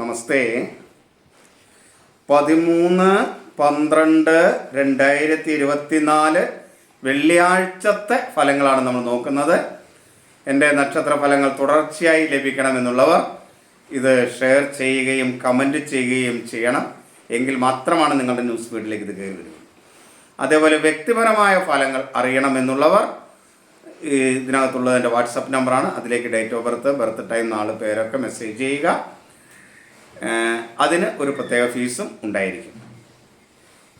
നമസ്തേ. പതിമൂന്ന് പന്ത്രണ്ട് രണ്ടായിരത്തി ഇരുപത്തിനാല് വെള്ളിയാഴ്ചത്തെ ഫലങ്ങളാണ് നമ്മൾ നോക്കുന്നത്. എന്റെ നക്ഷത്ര ഫലങ്ങൾ തുടർച്ചയായി ലഭിക്കണമെന്നുള്ളവർ ഇത് ഷെയർ ചെയ്യുകയും കമന്റ് ചെയ്യുകയും ചെയ്യണം. എങ്കിൽ മാത്രമാണ് നിങ്ങളുടെ ന്യൂസ് ഫീഡിലേക്ക് ഇത് കയറി വരുന്നത് അതേപോലെ വ്യക്തിപരമായ ഫലങ്ങൾ അറിയണമെന്നുള്ളവർ ഇതിനകത്തുള്ളത് എന്റെ വാട്സപ്പ് നമ്പറാണ്. അതിലേക്ക് date of birth birth time നാല് പേരൊക്കെ മെസ്സേജ് ചെയ്യുക. അതിന് ഒരു പ്രത്യേക ഫീസും ഉണ്ടായിരിക്കും.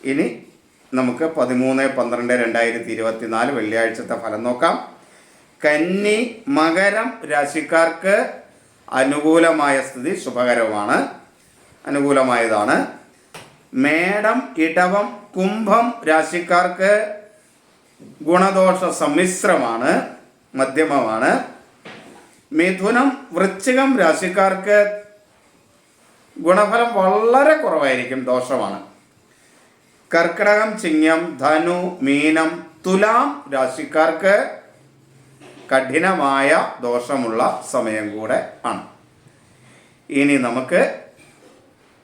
ഇനി നമുക്ക് പതിമൂന്ന് പന്ത്രണ്ട് രണ്ടായിരത്തി ഇരുപത്തി നാല് വെള്ളിയാഴ്ചത്തെ ഫലം നോക്കാം. കന്നി മകരം രാശിക്കാർക്ക് അനുകൂലമായ സ്ഥിതി ശുഭകരമാണ് അനുകൂലമായതാണ്. മേടം ഇടവം കുംഭം രാശിക്കാർക്ക് ഗുണദോഷ സമ്മിശ്രമാണ് മധ്യമമാണ്. മിഥുനം വൃശ്ചികം രാശിക്കാർക്ക് ഗുണഫലം വളരെ കുറവായിരിക്കും ദോഷമാണ്. കർക്കിടകം ചിങ്ങം ധനു മീനം തുലാം രാശിക്കാർക്ക് കഠിനമായ ദോഷമുള്ള സമയം കൂടെ ആണ്. ഇനി നമുക്ക്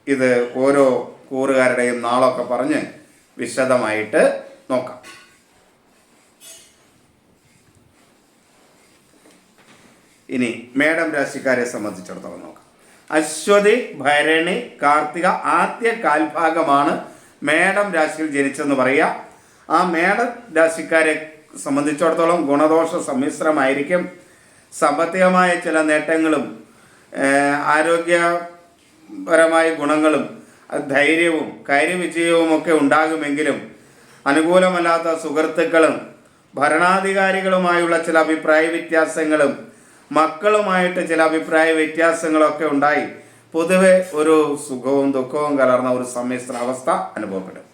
ഇത് ഓരോ കൂറുകാരുടെയും നാളൊക്കെ പറഞ്ഞ് വിശദമായിട്ട് നോക്കാം. ഇനി മേടം രാശിക്കാരെ സംബന്ധിച്ചിടത്തോളം നോക്കാം. അശ്വതി ഭരണി കാർത്തിക ആദ്യ കാൽഭാഗമാണ് മേടം രാശിയിൽ ജനിച്ചെന്ന് പറയുക. ആ മേടം രാശിക്കാരെ സംബന്ധിച്ചിടത്തോളം ഗുണദോഷ സമ്മിശ്രമായിരിക്കും. സാമ്പത്തികമായ ചില നേട്ടങ്ങളും ആരോഗ്യപരമായ ഗുണങ്ങളും ധൈര്യവും കാര്യവിജയവും ഒക്കെ ഉണ്ടാകുമെങ്കിലും അനുകൂലമല്ലാത്ത സുഹൃത്തുക്കളും ഭരണാധികാരികളുമായുള്ള ചില അഭിപ്രായ വ്യത്യാസങ്ങളും മക്കളുമായിട്ട് ചില അഭിപ്രായ വ്യത്യാസങ്ങളൊക്കെ ഉണ്ടായി. പൊതുവെ ഒരു സുഖവും ദുഃഖവും കലർന്ന ഒരു സമ്മിശ്ര അവസ്ഥ അനുഭവപ്പെടും.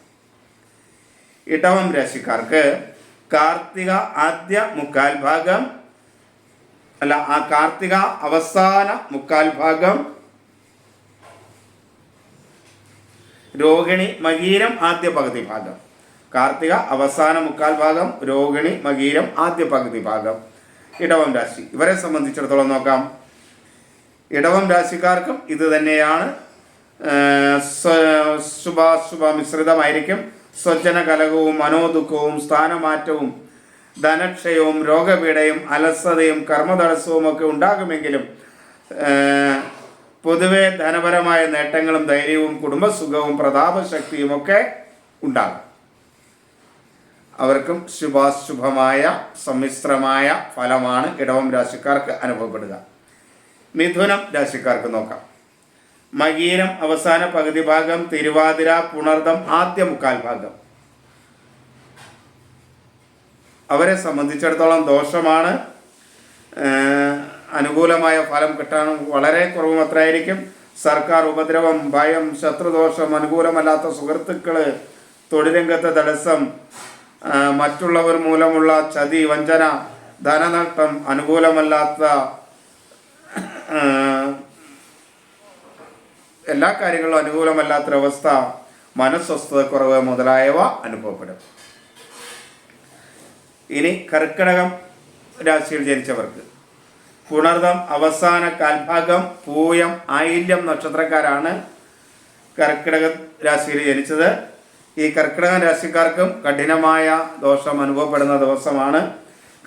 ഇടവം രാശിക്കാർക്ക് കാർത്തിക ആദ്യ മുക്കാൽ ഭാഗം അല്ല ആ കാർത്തിക അവസാന മുക്കാൽ ഭാഗം രോഹിണി മകീരം ആദ്യ പകുതി ഭാഗം. കാർത്തിക അവസാന മുക്കാൽ ഭാഗം രോഹിണി മകീരം ആദ്യ പകുതി ഭാഗം. ഇടവം രാശി. ഇവരെ സംബന്ധിച്ചിടത്തോളം നോക്കാം. ഇടവം രാശിക്കാർക്കും ഇത് തന്നെയാണ്. ശുഭാശുഭ മിശ്രിതമായിരിക്കും. സ്വജന കലകവും മനോദുഃഖവും സ്ഥാനമാറ്റവും ധനക്ഷയവും രോഗപീഠയും അലസതയും കർമ്മതടസ്സവും ഒക്കെ ഉണ്ടാകുമെങ്കിലും പൊതുവെ ധനപരമായ നേട്ടങ്ങളും ധൈര്യവും കുടുംബസുഖവും പ്രതാപശക്തിയും ഒക്കെ ഉണ്ടാകും. അവർക്കും ശുഭാശുഭമായ സമ്മിശ്രമായ ഫലമാണ് ഇടവം രാശിക്കാർക്ക് അനുഭവപ്പെടുക. മിഥുനം രാശിക്കാർക്ക് നോക്കാം. മകീരം അവസാന പകുതി ഭാഗം തിരുവാതിര പുണർദം ആദ്യ മുക്കാൽ ഭാഗം. അവരെ സംബന്ധിച്ചിടത്തോളം ദോഷമാണ്. അനുകൂലമായ ഫലം കിട്ടാൻ വളരെ കുറവ് മാത്രമായിരിക്കും സർക്കാർ ഉപദ്രവം ഭയം ശത്രുദോഷം അനുകൂലമല്ലാത്ത സുഹൃത്തുക്കൾ തൊഴിലംഗത്തെ തടസ്സം മറ്റുള്ളവർ മൂലമുള്ള ചതി വഞ്ചന ധനനഷ്ടം അനുകൂലമല്ലാത്ത എല്ലാ കാര്യങ്ങളും അനുകൂലമല്ലാത്തൊരവസ്ഥ മനസ്വസ്ഥതക്കുറവ് മുതലായവ അനുഭവപ്പെടും. ഇനി കർക്കിടകം രാശിയിൽ ജനിച്ചവർക്ക്. പുണർദം അവസാന കാൽഭാഗം പൂയം ആയില്യം നക്ഷത്രക്കാരാണ് കർക്കിടക രാശിയിൽ ജനിച്ചത്. ഈ കർക്കിടക രാശിക്കാർക്കും കഠിനമായ ദോഷം അനുഭവപ്പെടുന്ന ദിവസമാണ്.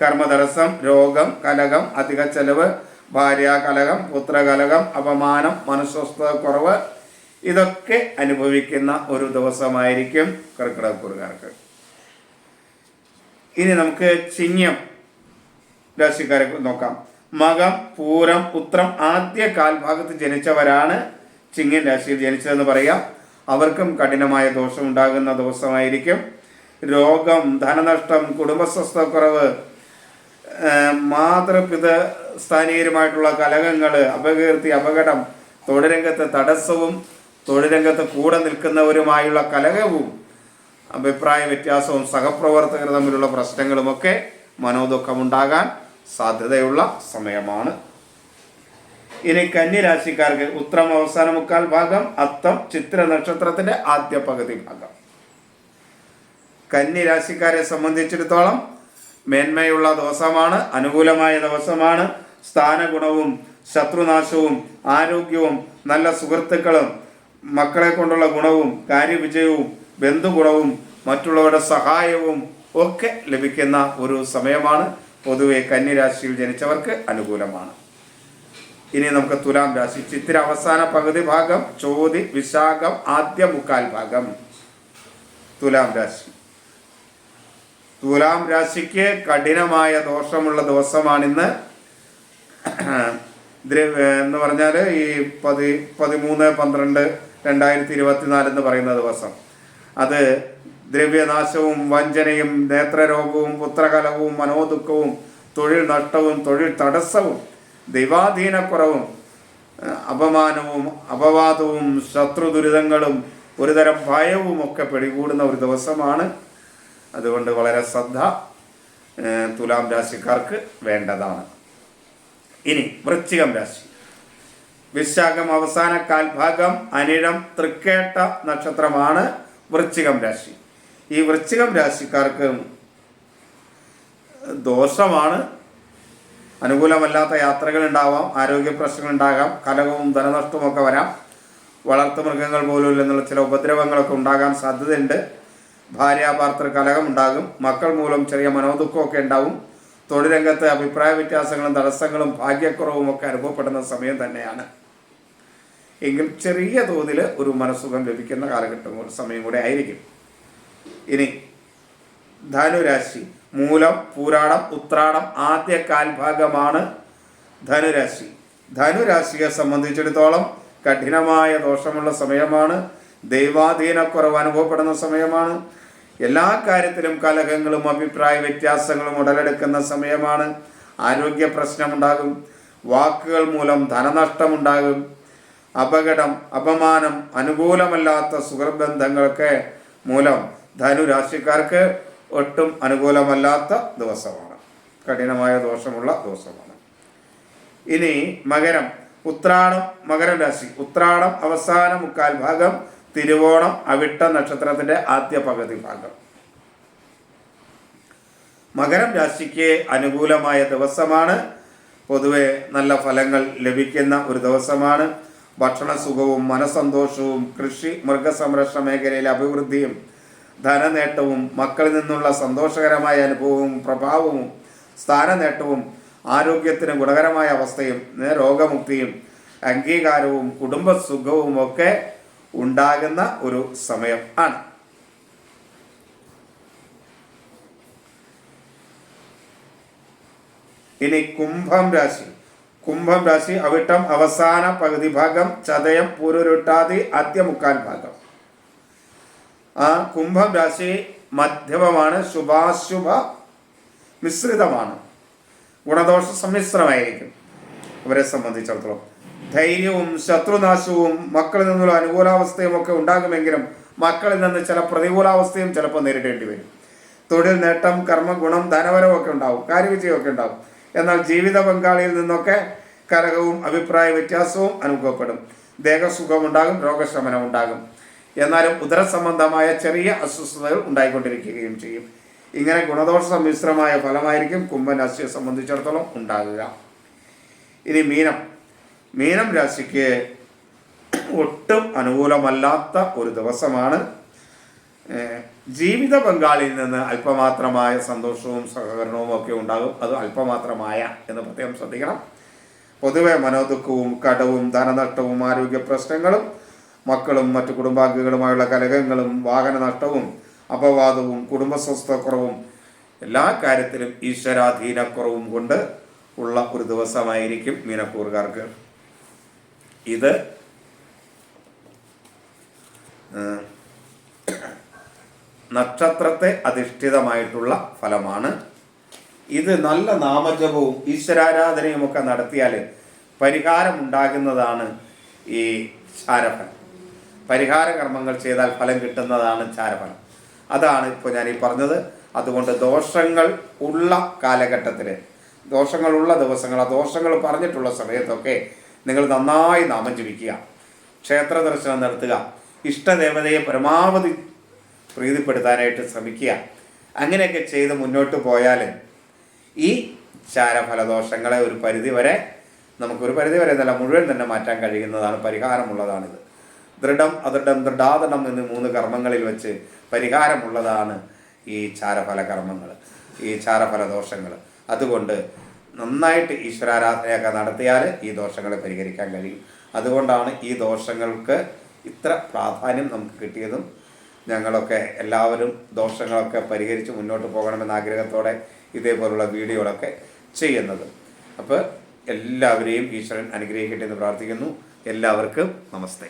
കർമ്മതടസ്സം രോഗം കലകം അധിക ചെലവ് ഭാര്യാകലകം പുത്രകലകം അപമാനം മനസ്വസ്ഥത കുറവ് ഇതൊക്കെ അനുഭവിക്കുന്ന ഒരു ദിവസമായിരിക്കും കർക്കിടകക്കുറുകാർക്ക് ഇനി നമുക്ക് ചിങ്ങം രാശിക്കാരെ നോക്കാം. മകം പൂരം ഉത്രം ആദ്യ കാൽഭാഗത്ത് ജനിച്ചവരാണ് ചിങ്ങൻ രാശിയിൽ ജനിച്ചതെന്ന് പറയാം. അവർക്കും കഠിനമായ ദോഷം ഉണ്ടാകുന്ന ദിവസമായിരിക്കും. രോഗം ധനനഷ്ടം കുടുംബസ്വസ്ഥക്കുറവ് കുറവ് മാതൃപിത സ്ഥാനീയരുമായിട്ടുള്ള കലഹങ്ങൾ അപകീർത്തി അപകടം തൊഴിലരംഗത്ത് തടസ്സവും തൊഴിലരംഗത്ത് കൂടെ നിൽക്കുന്നവരുമായുള്ള കലഹവും അഭിപ്രായ വ്യത്യാസവും സഹപ്രവർത്തകർ തമ്മിലുള്ള പ്രശ്നങ്ങളുമൊക്കെ മനോദുഃഖമുണ്ടാകാൻ സാധ്യതയുള്ള സമയമാണ്. ഇനി കന്നി രാശിക്കാർക്ക് ഉത്രം അവസാന മുക്കാൽ ഭാഗം അത്തം ചിത്ര നക്ഷത്രത്തിന്റെ ആദ്യ പകുതി ഭാഗം. കന്നി രാശിക്കാരെ സംബന്ധിച്ചിടത്തോളം മേന്മയുള്ള ദിവസമാണ് അനുകൂലമായ ദിവസമാണ്. സ്ഥാനഗുണവും ശത്രുനാശവും ആരോഗ്യവും നല്ല സുഹൃത്തുക്കളും മക്കളെ കൊണ്ടുള്ള ഗുണവും കാര്യവിജയവും ബന്ധുഗുണവും മറ്റുള്ളവരുടെ സഹായവും ഒക്കെ ലഭിക്കുന്ന ഒരു സമയമാണ്. പൊതുവെ കന്യരാശിയിൽ ജനിച്ചവർക്ക് അനുകൂലമാണ്. ഇനി നമുക്ക് തുലാം രാശി. ചിത്തിര അവസാന പകുതി ഭാഗം ചോതി വിശാഖം ആദ്യ മുക്കാൽ ഭാഗം. തുലാം രാശി. തുലാം രാശിക്ക് കഠിനമായ ദോഷമുള്ള ദിവസമാണിന്ന്. എന്ന് പറഞ്ഞാൽ ഈ പതി പതിമൂന്ന് പന്ത്രണ്ട് രണ്ടായിരത്തി ഇരുപത്തിനാല് എന്ന് പറയുന്ന ദിവസം. അത് ദ്രവ്യനാശവും വഞ്ചനയും നേത്രരോഗവും പുത്രകലവും മനോദുഃഖവും തൊഴിൽ നഷ്ടവും തൊഴിൽ തടസ്സവും ദൈവാധീനക്കുറവും അപമാനവും അപവാദവും ശത്രു ദുരിതങ്ങളും ഒരുതരം ഭയവും ഒക്കെ പിടികൂടുന്ന ഒരു ദിവസമാണ്. അതുകൊണ്ട് വളരെ ശ്രദ്ധ തുലാം രാശിക്കാർക്ക് വേണ്ടതാണ്. ഇനി വൃശ്ചികം രാശി. വിശാഖം അവസാന കാൽഭാഗം അനിഴം തൃക്കേട്ട നക്ഷത്രമാണ് വൃശ്ചികം രാശി. ഈ വൃശ്ചികം രാശിക്കാർക്ക് ദോഷമാണ്. അനുകൂലമല്ലാത്ത യാത്രകൾ ഉണ്ടാവാം ആരോഗ്യ പ്രശ്നങ്ങൾ ഉണ്ടാകാം കലകവും ധനനഷ്ടവും ഒക്കെ വരാം. വളർത്തു മൃഗങ്ങൾ പോലും എന്നുള്ള ചില ഉപദ്രവങ്ങളൊക്കെ ഉണ്ടാകാൻ സാധ്യതയുണ്ട്. ഭാര്യാഭർത്തൃ കലഹം ഉണ്ടാകും. മക്കൾ മൂലം ചെറിയ മനോദുഃഖമൊക്കെ ഉണ്ടാവും. തൊഴിൽ രംഗത്ത് അഭിപ്രായ വ്യത്യാസങ്ങളും തടസ്സങ്ങളും ഭാഗ്യക്കുറവും ഒക്കെ അനുഭവപ്പെടുന്ന സമയം തന്നെയാണ്. എങ്കിൽ ചെറിയ തോതിൽ ഒരു മനസ്സുഖം ലഭിക്കുന്ന കാലഘട്ടം ഒരു സമയം കൂടെ ആയിരിക്കും. ഇനി ധനുരാശി. മൂലം പൂരാടം ഉത്രാടം ആദ്യ കാൽഭാഗമാണ് ധനുരാശി. ധനുരാശിയെ സംബന്ധിച്ചിടത്തോളം കഠിനമായ ദോഷമുള്ള സമയമാണ്. ദൈവാധീനക്കുറവ് അനുഭവപ്പെടുന്ന സമയമാണ്. എല്ലാ കാര്യത്തിലും കലഹങ്ങളും അഭിപ്രായ വ്യത്യാസങ്ങളും ഉടലെടുക്കുന്ന സമയമാണ്. ആരോഗ്യ പ്രശ്നമുണ്ടാകും. വാക്കുകൾ മൂലം ധനനഷ്ടമുണ്ടാകും. അപകടം അപമാനം അനുകൂലമല്ലാത്ത സുഹൃബന്ധങ്ങളൊക്കെ മൂലം ധനുരാശിക്കാർക്ക് ഒട്ടും അനുകൂലമല്ലാത്ത ദിവസമാണ്. കഠിനമായ ദോഷമുള്ള ദിവസമാണ്. ഇനി മകരം ഉത്രാടം മകരം രാശി. ഉത്രാടം അവസാന മുക്കാൽ ഭാഗം തിരുവോണം അവിട്ട നക്ഷത്രത്തിന്റെ ആദ്യ പകുതി ഭാഗം. മകരം രാശിക്ക് അനുകൂലമായ ദിവസമാണ്. പൊതുവെ നല്ല ഫലങ്ങൾ ലഭിക്കുന്ന ഒരു ദിവസമാണ്. ഭക്ഷണ സുഖവും മനസന്തോഷവും കൃഷി മൃഗസംരക്ഷണ മേഖലയിലെ അഭിവൃദ്ധിയും ധനനേട്ടവും മക്കളിൽ നിന്നുള്ള സന്തോഷകരമായ അനുഭവവും പ്രഭാവവും സ്ഥാനനേട്ടവും ആരോഗ്യത്തിന് ഗുണകരമായ അവസ്ഥയും രോഗമുക്തിയും അംഗീകാരവും കുടുംബസുഖവും ഒക്കെ ഉണ്ടാകുന്ന ഒരു സമയം ആണ്. ഇനി കുംഭം രാശി. കുംഭം രാശി അവിട്ടം അവസാന പകുതി ഭാഗം ചതയം പൂരുരുട്ടാതി ആദ്യ മുക്കാൽ ഭാഗം. ആ കുംഭരാശി മധ്യമമാണ് ശുഭാശുഭ മിശ്രിതമാണ്. ഗുണദോഷ സമ്മിശ്രമായിരിക്കും. അവരെ സംബന്ധിച്ചിടത്തോളം. ധൈര്യവും ശത്രുനാശവും മക്കളിൽ നിന്നുള്ള അനുകൂലാവസ്ഥയും ഒക്കെ ഉണ്ടാകുമെങ്കിലും മക്കളിൽ നിന്ന് ചില പ്രതികൂലാവസ്ഥയും ചിലപ്പോൾ നേരിടേണ്ടി വരും. തൊഴിൽ നേട്ടം കർമ്മ ഗുണം ധനപരവും ഒക്കെ ഉണ്ടാവും. കാര്യവിജയമൊക്കെ ഉണ്ടാവും. എന്നാൽ ജീവിത പങ്കാളിയിൽ നിന്നൊക്കെ കലഹവും അഭിപ്രായ വ്യത്യാസവും അനുഭവപ്പെടും. ദേഹസുഖം ഉണ്ടാകും രോഗശമനം ഉണ്ടാകും. എന്നാലും ഉദര സംബന്ധമായ ചെറിയ അസ്വസ്ഥതകൾ ഉണ്ടായിക്കൊണ്ടിരിക്കുകയും ചെയ്യും. ഇങ്ങനെ ഗുണദോഷ സമ്മിശ്രമായ ഫലമായിരിക്കും കുംഭൻ രാശിയെ സംബന്ധിച്ചിടത്തോളം ഉണ്ടാകുക. ഇനി മീനം. മീനം രാശിക്ക് ഒട്ടും അനുകൂലമല്ലാത്ത ഒരു ദിവസമാണ്. ജീവിത പങ്കാളിയിൽ നിന്ന് അല്പമാത്രമായ സന്തോഷവും സഹകരണവും ഒക്കെ ഉണ്ടാകും. അത് അല്പമാത്രമായ എന്ന് പ്രത്യേകം ശ്രദ്ധിക്കണം. പൊതുവെ മനോദുഃഖവും കടവും ധനനഷ്ടവും ആരോഗ്യ പ്രശ്നങ്ങളും മക്കളും മറ്റു കുടുംബാംഗങ്ങളുമായുള്ള കലഹങ്ങളും വാഹന നഷ്ടവും അപവാദവും കുടുംബസ്വസ്ഥക്കുറവും എല്ലാ കാര്യത്തിലും ഈശ്വരാധീനക്കുറവും കൊണ്ട് ഉള്ള ഒരു ദിവസമായിരിക്കും മീനക്കൂറുകാർക്ക് ഇത് നക്ഷത്രത്തെ അധിഷ്ഠിതമായിട്ടുള്ള ഫലമാണ്. ഇത് നല്ല നാമജപവും ഈശ്വരാരാധനയും ഒക്കെ നടത്തിയാൽ പരിഹാരം ഉണ്ടാകുന്നതാണ് ഈ ചാരഫലം. പരിഹാര കർമ്മങ്ങൾ ചെയ്താൽ ഫലം കിട്ടുന്നതാണ് ചാരഫലം. അതാണ് ഇപ്പോൾ ഞാൻ ഈ പറഞ്ഞത്. അതുകൊണ്ട് ദോഷങ്ങൾ ഉള്ള കാലഘട്ടത്തിൽ ദോഷങ്ങളുള്ള ദിവസങ്ങൾ ആ ദോഷങ്ങൾ പറഞ്ഞിട്ടുള്ള സമയത്തൊക്കെ നിങ്ങൾ നന്നായി നാമം ജപിക്കുക. ക്ഷേത്ര ദർശനം നടത്തുക. ഇഷ്ടദേവതയെ പരമാവധി പ്രീതിപ്പെടുത്താനായിട്ട് ശ്രമിക്കുക. അങ്ങനെയൊക്കെ ചെയ്ത് മുന്നോട്ട് പോയാൽ ഈ ചാരഫലദോഷങ്ങളെ ഒരു പരിധി വരെ നമുക്കൊരു പരിധി വരെ എന്നല്ല മുഴുവൻ തന്നെ മാറ്റാൻ കഴിയുന്നതാണ് പരിഹാരമുള്ളതാണിത്. ദൃഢം അദൃഢം ദൃഢാദൃഢം എന്നീ മൂന്ന് കർമ്മങ്ങളിൽ വെച്ച് പരിഹാരമുള്ളതാണ് ഈ ചാരഫല കർമ്മങ്ങൾ ഈ ചാരഫല ദോഷങ്ങൾ അതുകൊണ്ട് നന്നായിട്ട് ഈശ്വരാരാധനയൊക്കെ നടത്തിയാൽ ഈ ദോഷങ്ങളെ പരിഹരിക്കാൻ കഴിയും. അതുകൊണ്ടാണ് ഈ ദോഷങ്ങൾക്ക് ഇത്ര പ്രാധാന്യം നമുക്ക് കിട്ടിയതും ഞങ്ങളൊക്കെ എല്ലാവരും ദോഷങ്ങളൊക്കെ പരിഹരിച്ച് മുന്നോട്ട് പോകണമെന്ന ആഗ്രഹത്തോടെ ഇതേപോലുള്ള വീഡിയോകളൊക്കെ ചെയ്യുന്നത്. അപ്പോൾ എല്ലാവരെയും ഈശ്വരൻ അനുഗ്രഹിക്കട്ടെ എന്ന് പ്രാർത്ഥിക്കുന്നു. എല്ലാവർക്കും നമസ്തേ.